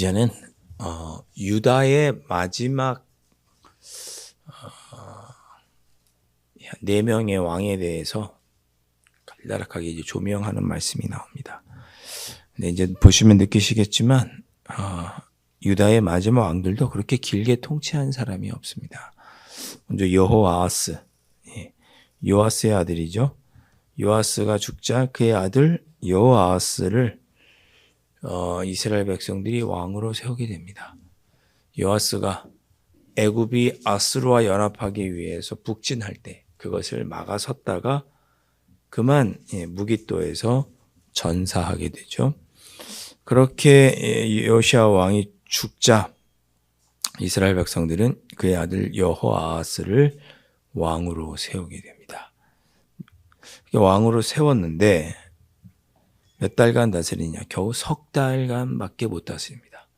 이제는 어, 유다의 마지막 어, 네 명의 왕에 대해서 간략하게 이제 조명하는 말씀이 나옵니다. 근데 이제 보시면 느끼시겠지만 어, 유다의 마지막 왕들도 그렇게 길게 통치한 사람이 없습니다. 먼저 여호아스, 예, 요아스의 아들이죠. 요아스가 죽자 그의 아들 여호아스를 어, 이스라엘 백성들이 왕으로 세우게 됩니다. 요아스가 애굽이 아스루와 연합하기 위해서 북진할 때 그것을 막아섰다가 그만 예, 무기또에서 전사하게 되죠. 그렇게 예, 요시아 왕이 죽자 이스라엘 백성들은 그의 아들 여호아스를 왕으로 세우게 됩니다. 왕으로 세웠는데 몇 달간 다스리냐? 겨우 석 달간밖에 못 다스립니다.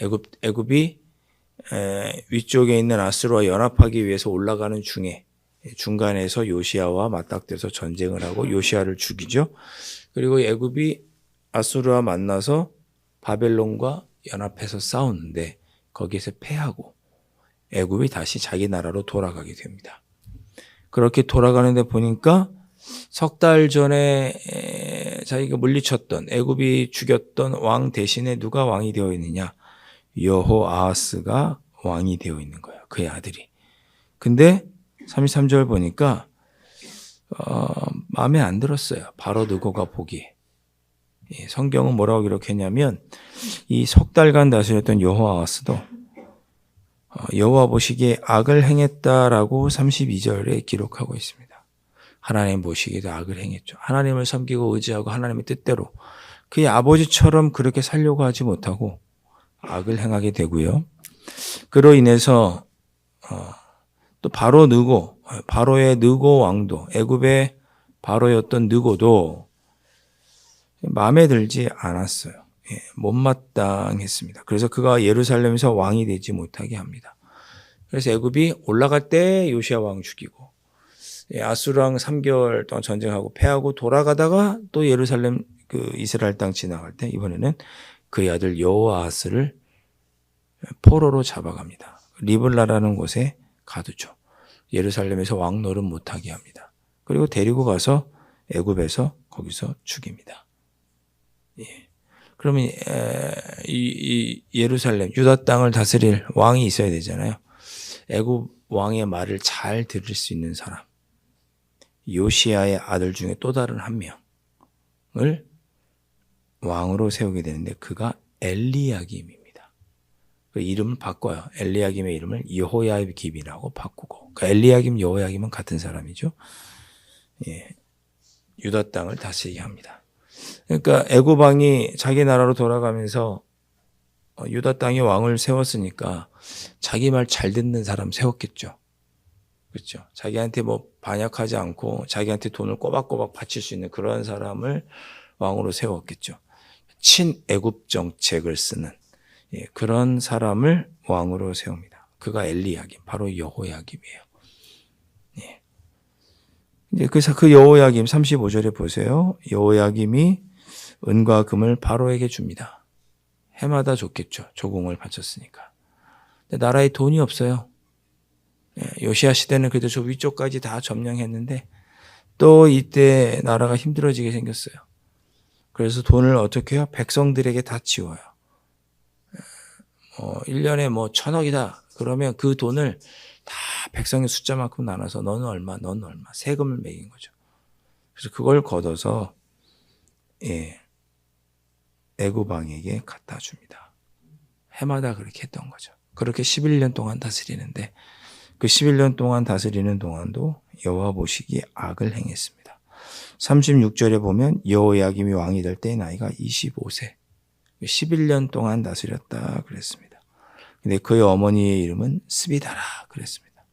애굽 애굽이 에, 위쪽에 있는 아스루와 연합하기 위해서 올라가는 중에 중간에서 요시아와 맞닥뜨려서 전쟁을 하고 요시아를 죽이죠. 그리고 애굽이 아수르와 만나서 바벨론과 연합해서 싸우는데 거기에서 패하고 애굽이 다시 자기 나라로 돌아가게 됩니다. 그렇게 돌아가는데 보니까 석 달 전에 에, 자기가 물리쳤던 애굽이 죽였던 왕 대신에 누가 왕이 되어 있느냐? 여호아하스가 왕이 되어 있는 거예요. 그의 아들이. 근데 33절 보니까 어, 마음에 안 들었어요. 바로 느고가 보기에. 예, 성경은 뭐라고 기록했냐면 이 석 달간 다스렸던 여호아하스도 어, 여호와 보시기에 악을 행했다라고 32절에 기록하고 있습니다. 하나님 보시기에도 악을 행했죠. 하나님을 섬기고 의지하고 하나님의 뜻대로 그의 아버지처럼 그렇게 살려고 하지 못하고 악을 행하게 되고요. 그로 인해서 어, 또 바로 느고 바로의 느고 왕도 애굽의 바로였던 느고도 마음에 들지 않았어요. 예, 못마땅했습니다. 그래서 그가 예루살렘에서 왕이 되지 못하게 합니다. 그래서 애굽이 올라갈 때 요시아 왕 죽이고 예, 아수랑 3개월 동안 전쟁하고 패하고 돌아가다가 또 예루살렘 그 이스라엘 땅 지나갈 때 이번에는 그의 아들 여호아스를 포로로 잡아갑니다. 리블라라는 곳에 가두죠. 예루살렘에서 왕 노릇 못하게 합니다. 그리고 데리고 가서 애굽에서 거기서 죽입니다. 예. 그러면 이, 이 예루살렘 유다 땅을 다스릴 왕이 있어야 되잖아요. 애굽 왕의 말을 잘 들을 수 있는 사람. 요시아의 아들 중에 또 다른 한 명을 왕으로 세우게 되는데 그가 엘리야김입니다. 그 이름을 바꿔요. 엘리야김의 이름을 여호야김이라고 바꾸고 그 엘리야김 여호야김은 같은 사람이죠. 예. 유다 땅을 다스리게 합니다. 그러니까 애굽 왕이 자기 나라로 돌아가면서 어, 유다 땅에 왕을 세웠으니까 자기 말 잘 듣는 사람 세웠겠죠. 그렇죠. 자기한테 뭐 반역하지 않고 자기한테 돈을 꼬박꼬박 바칠 수 있는 그런 사람을 왕으로 세웠겠죠. 친애굽 정책을 쓰는 예, 그런 사람을 왕으로 세웁니다. 그가 엘리야김, 바로 여호야김이에요. 예. 이제 그래서 그 여호야김 35절에 보세요. 여호야김이 은과 금을 바로에게 줍니다. 해마다 줬겠죠. 조공을 바쳤으니까. 근데 나라에 돈이 없어요. 예, 요시아 시대는 그래도 저 위쪽까지 다 점령했는데 또 이때 나라가 힘들어지게 생겼어요. 그래서 돈을 어떻게 해요? 백성들에게 다 지워요. 어, 1년에 뭐 천억이다. 그러면 그 돈을 다 백성의 숫자만큼 나눠서 너는 얼마, 너는 얼마, 세금을 매긴 거죠. 그래서 그걸 걷어서, 예, 애고방에게 갖다 줍니다. 해마다 그렇게 했던 거죠. 그렇게 11년 동안 다스리는데, 그 11년 동안 다스리는 동안도 여호와 보시기에 악을 행했습니다. 36절에 보면 여호야김이 왕이 될때 나이가 25세. 11년 동안 다스렸다 그랬습니다. 근데 그의 어머니의 이름은 스비다라 그랬습니다.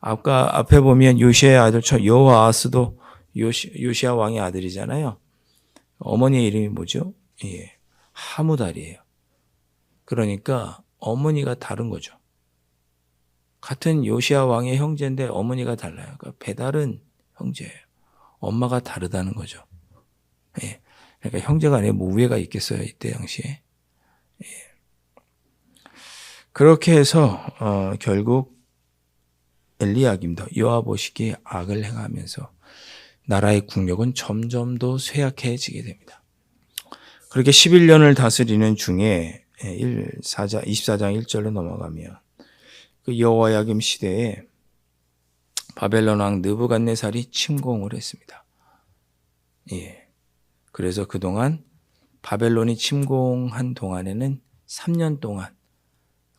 아까 앞에 보면 요시아의 아들 여호아스도 요시, 요시아 왕의 아들이잖아요. 어머니의 이름이 뭐죠? 예, 하무달이에요. 그러니까 어머니가 다른 거죠. 같은 요시아 왕의 형제인데 어머니가 달라요. 그러니까 배달은 형제예요. 엄마가 다르다는 거죠. 예. 그러니까 형제가 아니라 뭐 우애가 있겠어요 이때 당시에. 예. 그렇게 해서 어, 결국 엘리야김도 여호와 보시기에 악을 행하면서 나라의 국력은 점점 더 쇠약해지게 됩니다. 그렇게 11년을 다스리는 중에 1, 4장, 24장 1절로 넘어가면 그 여호와야김 시대에 바벨론 왕 느부갓네살이 침공을 했습니다. 예. 그래서 그동안 바벨론이 침공한 동안에는 3년 동안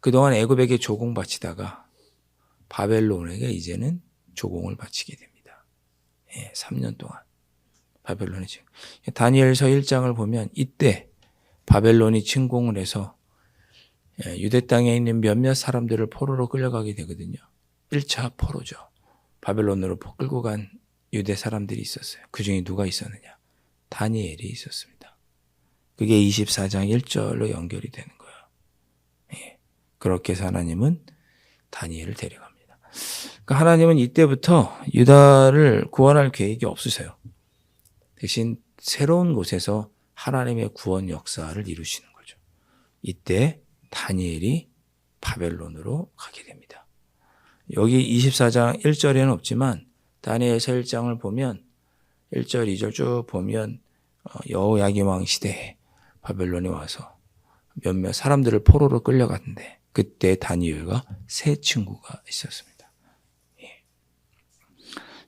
그동안 애굽에게 조공 바치다가 바벨론에게 이제는 조공을 바치게 됩니다. 예, 3년 동안 바벨론이 지금 다니엘서 1장을 보면 이때 바벨론이 침공을 해서 예, 유대 땅에 있는 몇몇 사람들을 포로로 끌려가게 되거든요. 1차 포로죠. 바벨론으로 끌고 간 유대 사람들이 있었어요. 그 중에 누가 있었느냐? 다니엘이 있었습니다. 그게 24장 1절로 연결이 되는 거예요. 예. 그렇게 해서 하나님은 다니엘을 데려갑니다. 그러니까 하나님은 이때부터 유다를 구원할 계획이 없으세요. 대신 새로운 곳에서 하나님의 구원 역사를 이루시는 거죠. 이때 다니엘이 바벨론으로 가게 됩니다. 여기 24장 1절에는 없지만 다니엘서 1장을 보면 1절, 2절 쭉 보면 어, 여호야김 왕 시대에 바벨론이 와서 몇몇 사람들을 포로로 끌려갔는데 그때 다니엘과 세 친구가 있었습니다. 예.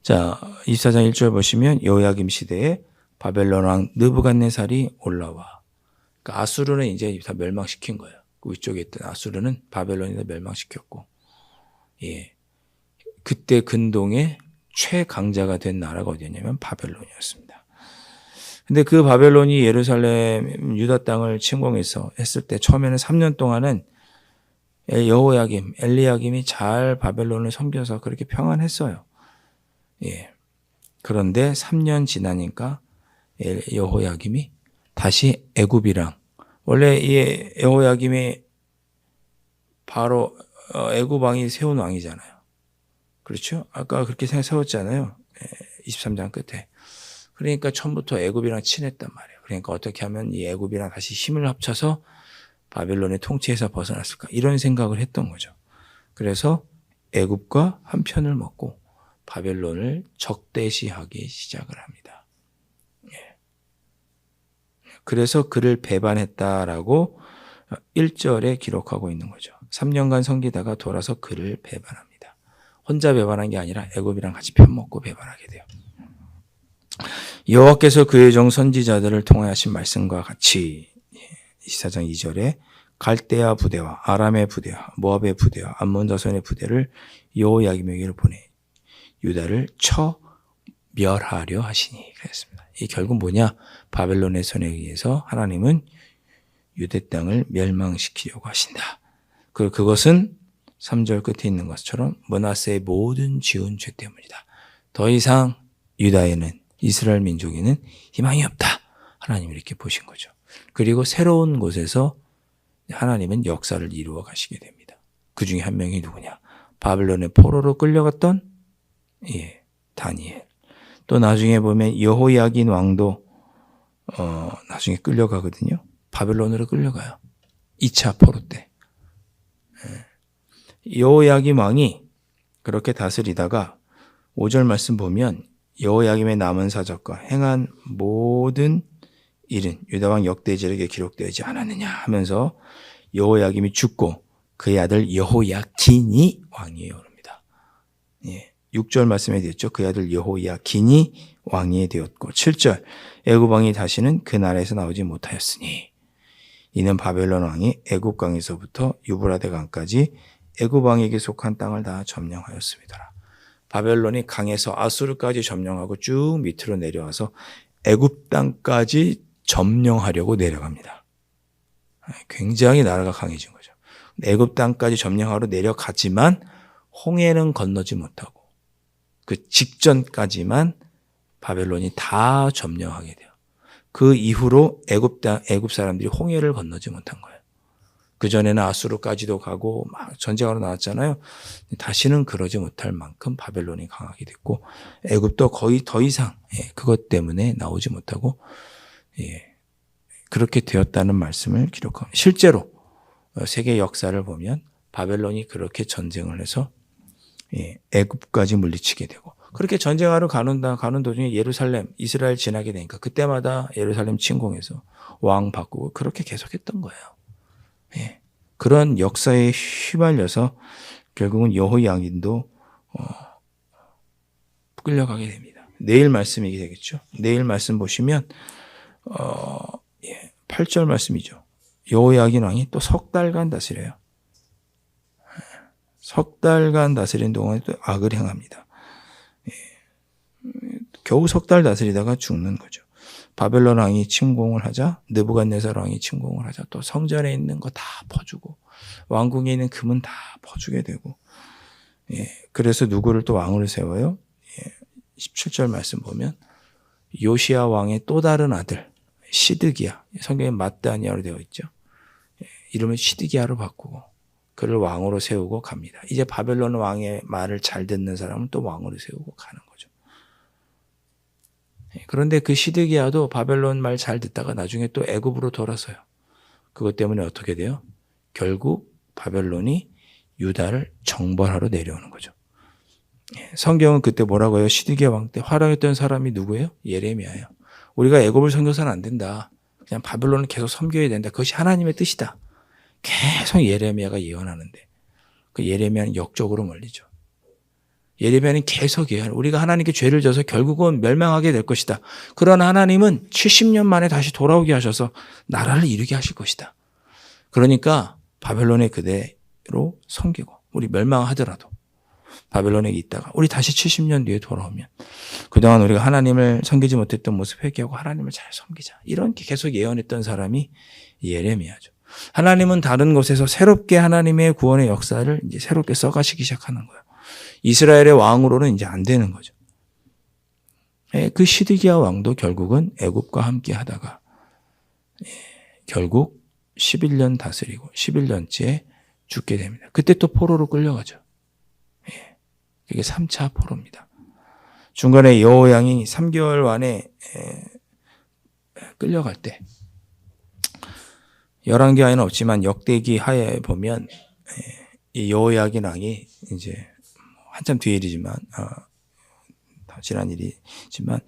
자, 24장 1절 보시면 여호야김 시대에 바벨론 왕 느부갓네살이 올라와. 그러니까 아수르는 이제 다 멸망시킨 거예요. 그 위쪽에 있던 아수르는 바벨론이 다 멸망시켰고, 예. 그때 근동의 최강자가 된 나라가 어디였냐면 바벨론이었습니다. 근데 그 바벨론이 예루살렘 유다 땅을 침공해서 했을 때 처음에는 3년 동안은 여호야김, 엘리야김이 잘 바벨론을 섬겨서 그렇게 평안했어요. 예. 그런데 3년 지나니까 여호야김이 다시 애굽이랑 원래 이 여호야김이 바로 어, 애굽 왕이 세운 왕이잖아요. 그렇죠? 아까 그렇게 세웠잖아요. 23장 끝에. 그러니까 처음부터 애굽이랑 친했단 말이에요. 그러니까 어떻게 하면 이 애굽이랑 다시 힘을 합쳐서 바벨론의 통치에서 벗어났을까 이런 생각을 했던 거죠. 그래서 애굽과 한 편을 먹고 바벨론을 적대시하기 시작을 합니다. 예. 그래서 그를 배반했다라고 1절에 기록하고 있는 거죠. 3년간 섬기다가 돌아서 그를 배반합니다. 혼자 배반한 게 아니라 애굽이랑 같이 편먹고 배반하게 돼요. 여호와께서 그의 종 선지자들을 통하신 말씀과 같이 24장 2절에 갈대아 부대와 아람의 부대와 모압의 부대와 암몬 자손의 부대를 여호야김에게로 보내 유다를 쳐 멸하려 하시니 그랬습니다. 이 결국 뭐냐? 바벨론의 손에 의해서 하나님은 유대 땅을 멸망시키려고 하신다. 그 그것은 3절 끝에 있는 것처럼 머나세의 모든 지은 죄 때문이다. 더 이상 유다에는 이스라엘 민족에는 희망이 없다. 하나님 이렇게 보신 거죠. 그리고 새로운 곳에서 하나님은 역사를 이루어 가시게 됩니다. 그 중에 한 명이 누구냐? 바벨론의 포로로 끌려갔던 예, 다니엘. 또 나중에 보면 여호야긴 왕도 어, 나중에 끌려가거든요. 바벨론으로 끌려가요. 2차 포로 때. 예. 여호야김 왕이 그렇게 다스리다가 5절 말씀 보면 여호야김의 남은 사적과 행한 모든 일은 유다 왕 역대절에게 기록되지 않았느냐 하면서 여호야김이 죽고 그의 아들 여호야긴이 왕위에 오릅니다. 예. 6절 말씀에 되었죠. 그의 아들 여호야긴이 왕위에 되었고 7절 애굽 왕이 다시는 그 나라에서 나오지 못하였으니 이는 바벨론 왕이 애굽 강에서부터 유브라데 강까지 애굽 왕에게 속한 땅을 다 점령하였습니다. 바벨론이 강에서 아수르까지 점령하고 쭉 밑으로 내려와서 애굽 땅까지 점령하려고 내려갑니다. 굉장히 나라가 강해진 거죠. 애굽 땅까지 점령하러 내려갔지만 홍해는 건너지 못하고 그 직전까지만 바벨론이 다 점령하게 돼요. 그 이후로 애굽 땅 애굽 사람들이 홍해를 건너지 못한 거예요. 그 전에는 아수르까지도 가고 막 전쟁하러 나왔잖아요. 다시는 그러지 못할 만큼 바벨론이 강하게 됐고 애굽도 거의 더 이상 예, 그것 때문에 나오지 못하고 예, 그렇게 되었다는 말씀을 기록합니다. 실제로 어, 세계 역사를 보면 바벨론이 그렇게 전쟁을 해서 예, 애굽까지 물리치게 되고 그렇게 전쟁하러 가는 가는 도중에 예루살렘 이스라엘 지나게 되니까 그때마다 예루살렘 침공해서 왕 바꾸고 그렇게 계속했던 거예요. 예. 그런 역사에 휘말려서 결국은 여호야긴도 어, 끌려가게 됩니다. 내일 말씀이 되겠죠. 내일 말씀 보시면 어, 예, 8절 말씀이죠. 여호야긴 왕이 또 석 달간 다스려요. 석 달간 다스린 동안에 또 악을 행합니다. 예. 겨우 석 달 다스리다가 죽는 거죠. 바벨론 왕이 침공을 하자, 느부갓네살 왕이 침공을 하자, 또 성전에 있는 거 다 퍼주고, 왕궁에 있는 금은 다 퍼주게 되고, 예, 그래서 누구를 또 왕으로 세워요? 예, 17절 말씀 보면, 요시아 왕의 또 다른 아들, 시드기야, 성경에 마다니아로 되어 있죠. 예, 이름을 시드기야로 바꾸고, 그를 왕으로 세우고 갑니다. 이제 바벨론 왕의 말을 잘 듣는 사람은 또 왕으로 세우고 가는 거죠. 예, 그런데 그 시드기야도 바벨론 말 잘 듣다가 나중에 또 애굽으로 돌아서요. 그것 때문에 어떻게 돼요? 결국 바벨론이 유다를 정벌하러 내려오는 거죠. 예, 성경은 그때 뭐라고 해요? 시드기야 왕때 활용했던 사람이 누구예요? 예레미야예요. 우리가 애굽을 섬겨서는 안 된다. 그냥 바벨론을 계속 섬겨야 된다. 그것이 하나님의 뜻이다. 계속 예레미야가 예언하는데 그 예레미야는 역적으로 멀리죠. 예레미야는 계속 예언. 우리가 하나님께 죄를 져서 결국은 멸망하게 될 것이다. 그러나 하나님은 70년 만에 다시 돌아오게 하셔서 나라를 이루게 하실 것이다. 그러니까 바벨론에 그대로 섬기고 우리 멸망하더라도 바벨론에 있다가 우리 다시 70년 뒤에 돌아오면 그동안 우리가 하나님을 섬기지 못했던 모습 회개하고 하나님을 잘 섬기자. 이렇게 계속 예언했던 사람이 예레미야죠. 하나님은 다른 곳에서 새롭게 하나님의 구원의 역사를 이제 새롭게 써가시기 시작하는 거예요. 이스라엘의 왕으로는 이제 안 되는 거죠. 예, 그 시드기야 왕도 결국은 애굽과 함께 하다가 예, 결국 11년 다스리고 11년째 죽게 됩니다. 그때 또 포로로 끌려가죠. 예, 그게 3차 포로입니다. 중간에 여호양이 3개월 만에 끌려갈 때 열왕기 하에는 없지만 역대기 하에 보면 이 여호야긴 왕이 이제 한참 뒤의 일이지만 어, 지난 일이지만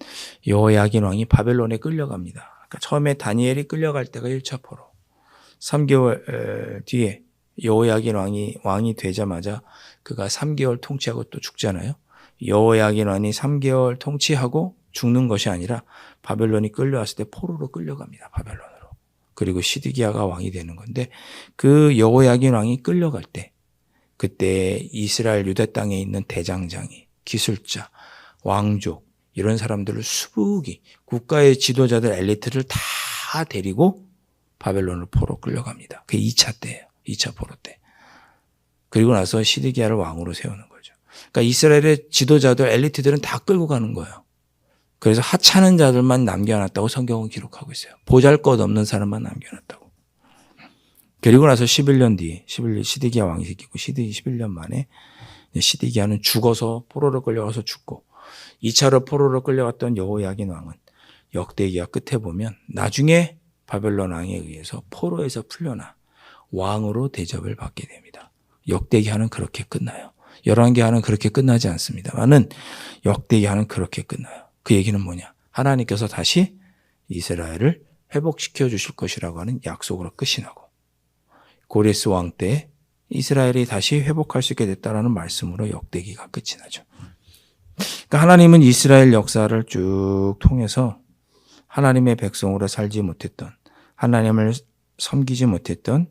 여호야긴 왕이 바벨론에 끌려갑니다. 그러니까 처음에 다니엘이 끌려갈 때가 1차 포로. 3개월 뒤에 여호야긴 왕이 왕이 되자마자 그가 3개월 통치하고 또 죽잖아요. 여호야긴 왕이 3개월 통치하고 죽는 것이 아니라 바벨론이 끌려왔을 때 포로로 끌려갑니다. 바벨론으로. 그리고 시드기야가 왕이 되는 건데 그 여호야긴 왕이 끌려갈 때 그때 이스라엘 유대 땅에 있는 대장장이, 기술자, 왕족 이런 사람들을 수북이 국가의 지도자들 엘리트를 다 데리고 바벨론을 포로 끌려갑니다. 그게 2차 때예요. 2차 포로 때. 그리고 나서 시드기야를 왕으로 세우는 거죠. 그러니까 이스라엘의 지도자들 엘리트들은 다 끌고 가는 거예요. 그래서 하찮은 자들만 남겨놨다고 성경은 기록하고 있어요. 보잘 것 없는 사람만 남겨놨다고. 그리고 나서 11년 뒤, 11년 시드기야 왕이 생기고 시드 11년 만에 시드기야는 죽어서 포로로 끌려가서 죽고 2차로 포로로 끌려갔던 여호야긴 왕은 역대기야 끝에 보면 나중에 바벨론 왕에 의해서 포로에서 풀려나 왕으로 대접을 받게 됩니다. 역대기하는 그렇게 끝나요. 열왕기하는 그렇게 끝나지 않습니다만은 역대기하는 그렇게 끝나요. 그 얘기는 뭐냐? 하나님께서 다시 이스라엘을 회복시켜 주실 것이라고 하는 약속으로 끝이 나고 고레스 왕 때 이스라엘이 다시 회복할 수 있게 됐다라는 말씀으로 역대기가 끝이 나죠. 그러니까 하나님은 이스라엘 역사를 쭉 통해서 하나님의 백성으로 살지 못했던 하나님을 섬기지 못했던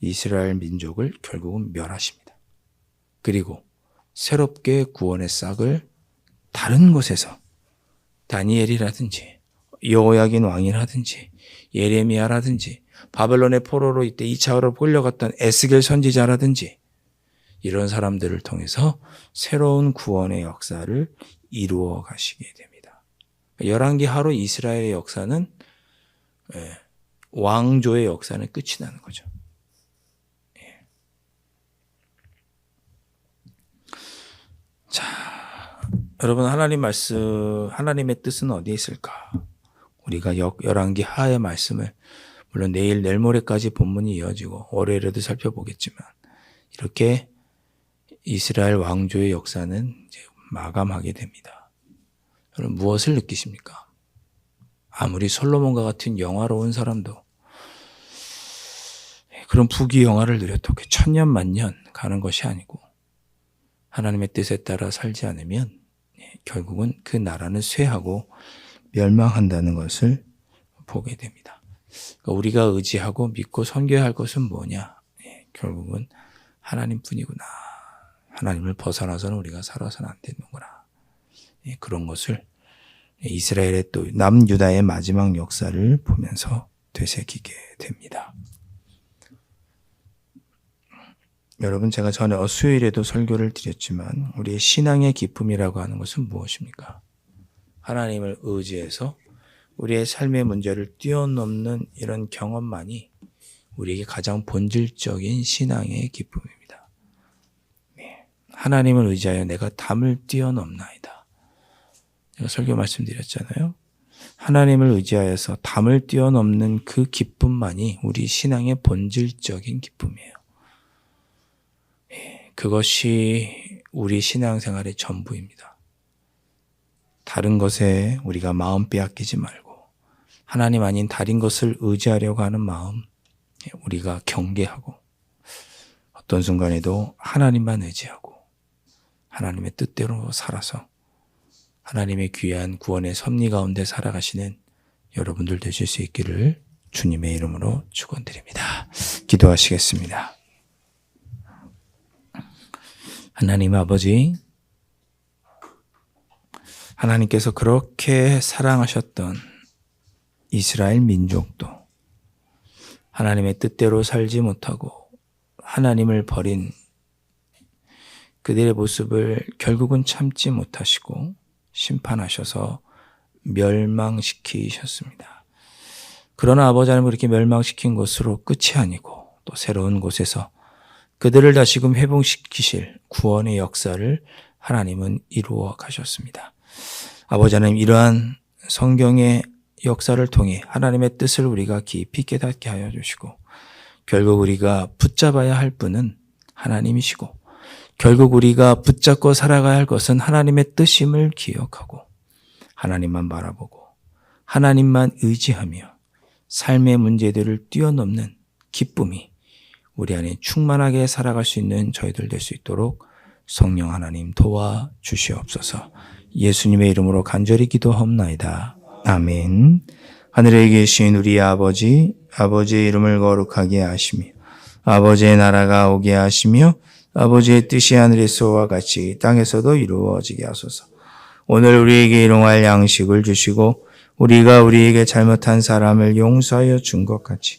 이스라엘 민족을 결국은 멸하십니다. 그리고 새롭게 구원의 싹을 다른 곳에서 다니엘이라든지 여호야긴 왕이라든지 예레미야라든지 바벨론의 포로로 이때 2차로 끌려갔던 에스겔 선지자라든지 이런 사람들을 통해서 새로운 구원의 역사를 이루어 가시게 됩니다. 열왕기 하루 이스라엘의 역사는 왕조의 역사는 끝이 나는 거죠. 여러분 하나님 말씀 하나님의 뜻은 어디에 있을까? 우리가 역 열왕기 하의 말씀을 물론 내일 내일 모레까지 본문이 이어지고 월요일에도 살펴보겠지만 이렇게 이스라엘 왕조의 역사는 이제 마감하게 됩니다. 여러분 무엇을 느끼십니까? 아무리 솔로몬과 같은 영화로운 사람도 그런 부귀 영화를 누렸다고 천년 만년 가는 것이 아니고 하나님의 뜻에 따라 살지 않으면 예, 결국은 그 나라는 쇠하고 멸망한다는 것을 보게 됩니다. 그러니까 우리가 의지하고 믿고 선교해야 할 것은 뭐냐? 예, 결국은 하나님뿐이구나. 하나님을 벗어나서는 우리가 살아서는 안 되는구나. 예, 그런 것을 이스라엘의 또 남유다의 마지막 역사를 보면서 되새기게 됩니다. 여러분 제가 전에 어, 수요일에도 설교를 드렸지만 우리의 신앙의 기쁨이라고 하는 것은 무엇입니까? 하나님을 의지해서 우리의 삶의 문제를 뛰어넘는 이런 경험만이 우리에게 가장 본질적인 신앙의 기쁨입니다. 네. 하나님을 의지하여 내가 담을 뛰어넘나이다. 제가 설교 말씀드렸잖아요. 하나님을 의지하여서 담을 뛰어넘는 그 기쁨만이 우리 신앙의 본질적인 기쁨이에요. 예, 그것이 우리 신앙생활의 전부입니다. 다른 것에 우리가 마음 빼앗기지 말고 하나님 아닌 다른 것을 의지하려고 하는 마음 예, 우리가 경계하고 어떤 순간에도 하나님만 의지하고 하나님의 뜻대로 살아서 하나님의 귀한 구원의 섭리 가운데 살아가시는 여러분들 되실 수 있기를 주님의 이름으로 축원드립니다. 기도하시겠습니다. 하나님 아버지, 하나님께서 그렇게 사랑하셨던 이스라엘 민족도 하나님의 뜻대로 살지 못하고 하나님을 버린 그들의 모습을 결국은 참지 못하시고 심판하셔서 멸망시키셨습니다. 그러나 아버지 하나님 그렇게 멸망시킨 것으로 끝이 아니고 또 새로운 곳에서 그들을 다시금 회복시키실 구원의 역사를 하나님은 이루어 가셨습니다. 아버지 하나님 이러한 성경의 역사를 통해 하나님의 뜻을 우리가 깊이 깨닫게 하여 주시고 결국 우리가 붙잡아야 할 분은 하나님이시고 결국 우리가 붙잡고 살아가야 할 것은 하나님의 뜻임을 기억하고 하나님만 바라보고 하나님만 의지하며 삶의 문제들을 뛰어넘는 기쁨이 우리 안에 충만하게 살아갈 수 있는 저희들 될 수 있도록 성령 하나님 도와 주시옵소서. 예수님의 이름으로 간절히 기도하옵나이다. 아멘. 하늘에 계신 우리 아버지, 아버지의 이름을 거룩하게 하시며, 아버지의 나라가 오게 하시며, 아버지의 뜻이 하늘에서와 같이 땅에서도 이루어지게 하소서. 오늘 우리에게 일용할 양식을 주시고, 우리가 우리에게 잘못한 사람을 용서하여 준 것 같이,